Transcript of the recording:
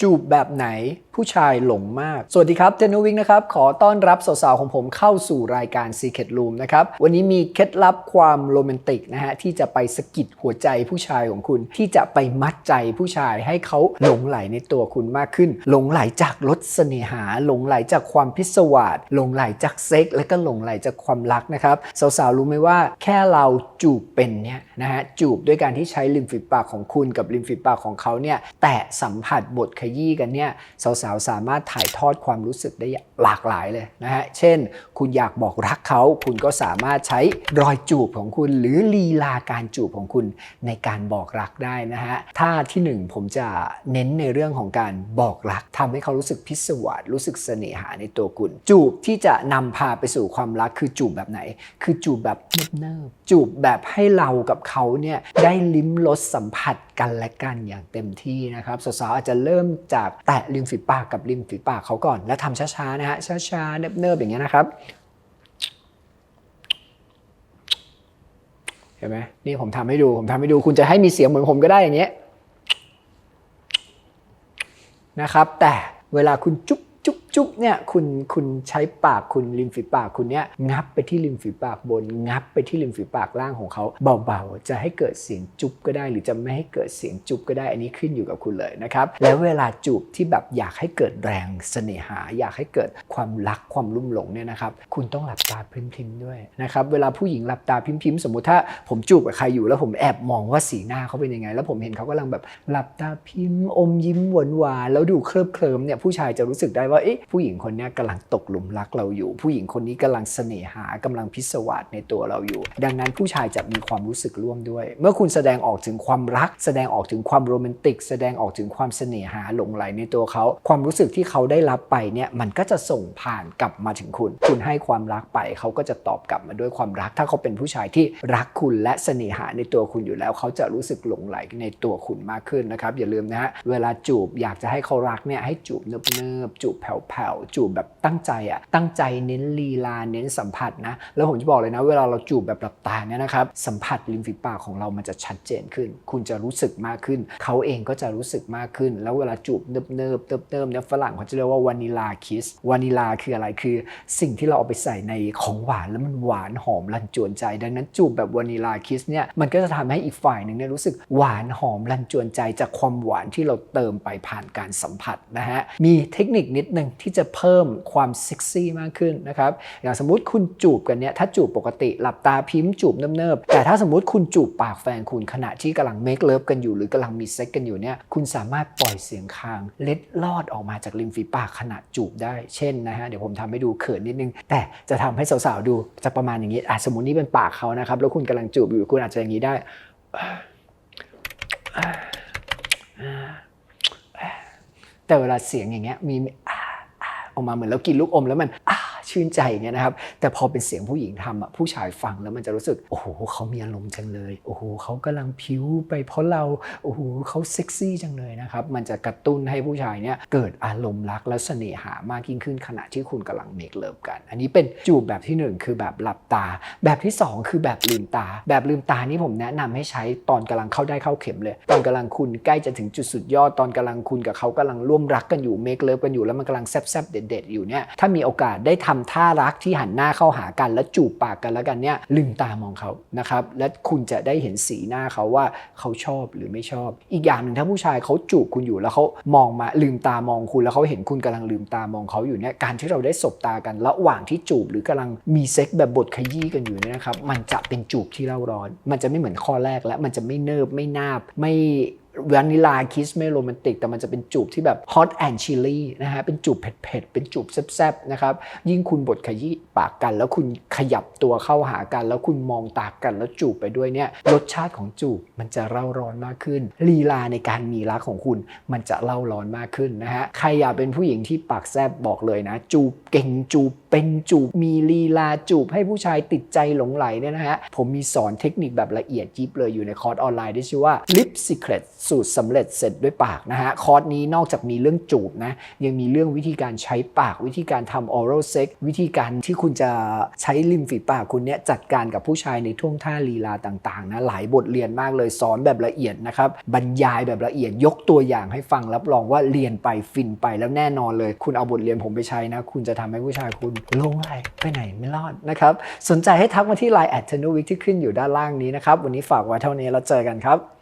จูบแบบไหนผู้ชายหลงมาก สวัสดีครับเจนวิงนะครับ ขอต้อนรับสาวๆของผมเข้าสู่รายการ Secret Room นะครับ วันนี้มีเคล็ดลับความโรแมนติกนะฮะ ที่จะไปสะกิดหัวใจผู้ชายของคุณ ที่จะไปมัดใจผู้ชายให้เขาหลงไหลในตัวคุณมากขึ้น หลงไหลจากรสเสน่หา หลงไหลจากความพิศวาสหลงไหลจากเซ็ก และก็หลงไหลจากความรักนะครับ สาวๆรู้ไหมว่าแค่เราจูบเป็นเนี่ยนะฮะจูบด้วยการที่ใช้ริมฝีปากของคุณกับริมฝีปากของเขาเนี่ยแตะสัมผัสบทขยี้กันเนี่ยสาวๆสามารถถ่ายทอดความรู้สึกได้หลากหลายเลยนะฮะ เช่น คุณอยากบอกรักเขา คุณก็สามารถใช้รอยจูบของคุณ หรือลีลาการจูบของคุณในการบอกรักได้นะฮะ ท่าที่หนึ่งผมจะเน้นในเรื่องของการบอกรักทำให้เขารู้สึกพิศวาสรู้สึกเสน่หาในตัวคุณ จูบที่จะนำพาไปสู่ความรักคือจูบแบบไหน คือจูบแบบเนิบๆจูบแบบให้เรากับเขาเนี่ยได้ลิ้มรสสัมผัส กันและกันอย่างเต็มที่นะครับสาวๆอาจจะเริ่มจากแตะริมฝีปากกับริมฝีปากเขาก่อน แล้วทำช้าๆนะฮะช้าๆเนิบๆอย่างเงี้ยนะครับเห็นไหมนี่ผมทำให้ดูผมทำให้ดูคุณจะให้มีเสียงเหมือนผมก็ได้อย่างเงี้ยนะครับ แต่เวลาคุณจุ๊บ จุ๊บเนี่ยคุณคุณใช้ปากคุณริมฝีปากคุณเนี่ยงับไปที่ริมฝีปากบน งับไปที่ริมฝีปากล่างของเขาเบาๆ จะให้เกิดเสียงจุ๊บก็ได้ หรือจะไม่ให้เกิดเสียงจุ๊บก็ได้อันนี้ขึ้นอยู่กับคุณเลยนะครับแล้วเวลาจูบที่แบบอยากให้เกิดแรงเสน่หา อยากให้เกิดความรักความลุ่มหลงเนี่ยนะครับคุณต้องหลับตาพริมๆด้วยนะครับเวลาผู้หญิงหลับตาพริมๆสมมุติถ้าผมจูบกับใครอยู่แล้วผมแอบมองว่าสีหน้าเขาเป็นยังไง แล้วผมเห็นเขากำลังแบบหลับตาพริมอมยิ้มหวานหวานๆแล้วดูเคลิบเคลิมเนี่ยผู้ชายจะรู้สึกได้ว่าเอ๊ะผู้หญิงคนนี้ยกำลังตกหลุมรักเราอยู่ ผู้หญิงคนนี้กำลังเสน่หากำลังพิศวาสในตัวเราอยู่ ดังนั้นผู้ชายจะมีความรู้สึกร่วมด้วย เมื่อคุณแสดงออกถึงความรัก แสดงออกถึงความโรแมนติก แสดงออกถึงความเสน่หาหลงไหลในตัวเขา ความรู้สึกที่เขาได้รับไปเนี่ยมันก็จะส่งผ่านกลับมาถึงคุณ คุณให้ความรักไป เขาก็จะตอบกลับมาด้วยความรัก ถ้าเขาเป็นผู้ชายที่รักคุณและเสน่หาในตัวคุณอยู่แล้ว เขาจะรู้สึกหลงไหลในตัวคุณมากขึ้นนะครับ อย่าลืมนะฮะเวลาจูบอยากจะให้เขารักเนี่ยให้จูบเนิบๆจูบแผ่วๆจูบแบบตั้งใจอะตั้งใจเน้นลีลาเน้นสัมผัสนะ แล้วผมจะบอกเลยนะ เวลาเราจูบแบบหลับตาเนี่ยนะครับสัมผัสริมฝีปากของเรามันจะชัดเจนขึ้น คุณจะรู้สึกมากขึ้น เขาเองก็จะรู้สึกมากขึ้น แล้วเวลาจูบเนิบเนิบเติบเติมเนี่ยฝรั่งเขาจะเรียกว่าวานิลาคิสวานิลาคืออะไรคือ สิ่งที่เราเอาไปใส่ในของหวานแล้วมันหวานหอมรันจวนใจ ดังนั้นจูบแบบวานิลาคิสเนี่ยมันก็จะทำให้อีกฝ่ายหนึ่งเนี่ยรู้สึกหวานหอมรันจวนใจจากความหวานที่เราเติมไปผ่านการสัมผัสนะฮะมีเทคนิคนิดนึงที่จะเพิ่มความเซ็กซี่มากขึ้นนะครับอย่างสมมุติคุณจูบกันเนี่ยถ้าจูบปกติหลับตาพิมพ์จูบเนิบๆแต่ถ้าสมมุติคุณจูบปากแฟนคุณขณะที่กำลังเมคเลิฟกันอยู่หรือกำลังมีเซ็กกันอยู่เนี่ยคุณสามารถปล่อยเสียงคางเล็ดลอดออกมาจากริมฝีปากขณะจูบได้เช่นนะฮะเดี๋ยวผมทำให้ดูเขินนิดนึง แต่จะทำให้สาวๆดูจะประมาณอย่างนี้อะสมมตินี่เป็นปากเขานะครับ แล้วคุณกำลังจูบอยู่คุณอาจจะอย่างนี้ได้แต่เวลาเสียงอย่างเงี้ยมี ออกมาเหมือนแล้วกินลูกอมแล้วมัน ชื่นใจเงี้ยนะครับ แต่พอเป็นเสียงผู้หญิงทำอะผู้ชายฟังแล้วมันจะรู้สึกโอ้โหเขามีอารมณ์จังเลยโอ้โหเขากำลังผิวไปเพราะเราโอ้โหเขาเซ็กซี่จังเลยนะครับมันจะกระตุ้นให้ผู้ชายเนี่ยเกิดอารมณ์รักและเสน่หามากยิ่งขึ้นขณะที่คุณกำลังเมคเลิฟกัน อันนี้เป็นจูบแบบที่หนึ่งคือแบบหลับตา แบบที่สองคือแบบลืมตา แบบลืมตานี่ผมแนะนำให้ใช้ตอนกำลังเข้าได้เข้าเข็มเลย ตอนกำลังคุณใกล้จะถึงจุดสุดยอดตอนกำลังคุณกับเขากำลังร่วมรักกันอยู่เมคเลิฟกันอยู่แล้วมันกำลังแซบๆเด็ดๆอยู่เนี่ยถ้ามีโอกาสได้ทำท่ารักที่หันหน้าเข้าหากันแล้วจูบปากกันแล้วกันเนี่ยลืมตามองเขานะครับและคุณจะได้เห็นสีหน้าเขาว่าเขาชอบหรือไม่ชอบ อีกอย่างหนึ่งถ้าผู้ชายเขาจูบคุณอยู่แล้วเขามองมาลืมตามองคุณแล้วเขาเห็นคุณกำลังลืมตามองเขาอยู่เนี่ยการที่เราได้สบตากันระหว่างที่จูบหรือกำลังมีเซ็กแบบบทขยี้กันอยู่เนี่ยนะครับมันจะเป็นจูบที่เล่าร้อน มันจะไม่เหมือนข้อแรกและมันจะไม่เนิบไม่นาบไม่ วานิลาคิสไม่โรแมนติก แต่มันจะเป็นจูบที่แบบฮอตแอนด์ชิลลี่นะฮะ เป็นจูบเผ็ดๆ เป็นจูบแซ่บๆ นะครับ ยิ่งคุณบดขยี้ปากกัน แล้วคุณขยับตัวเข้าหากัน แล้วคุณมองตากันแล้วจูบไปด้วยเนี่ย รสชาติของจูบมันจะเล่าร้อนมากขึ้นลีลาในการมีรักของคุณมันจะเล่าร้อนมากขึ้นนะฮะ ใครอยากเป็นผู้หญิงที่ปากแซบบอกเลยนะ จูบเก่งจูบ เป็นจูบมีลีลาจูบให้ผู้ชายติดใจหลงไหลเนี่ยนะฮะ ผมมีสอนเทคนิคแบบละเอียดยิบเลยอยู่ในคอร์สออนไลน์ที่ชื่อว่า Lip Secret สูตรสำเร็จเสร็จด้วยปากนะฮะ คอร์สนี้นอกจากมีเรื่องจูบนะ ยังมีเรื่องวิธีการใช้ปาก วิธีการทำ oral sex วิธีการที่คุณจะใช้ริมฝีปากคุณเนี่ยจัดการกับผู้ชายในท่วงท่าลีลาต่างๆนะหลายบทเรียนมากเลยสอนแบบละเอียดนะครับบรรยายแบบละเอียดยกตัวอย่างให้ฟังรับรองว่าเรียนไปฟินไปแล้วแน่นอนเลย คุณเอาบทเรียนผมไปใช้นะ คุณจะทำให้ผู้ชายคุณลงไหลไปไหนไม่รอดนะครับ สนใจให้ทักมาที่ Line แอดเทนวิกที่ขึ้นอยู่ด้านล่างนี้นะครับ วันนี้ฝากไว้เท่านี้แล้วเจอกันครับ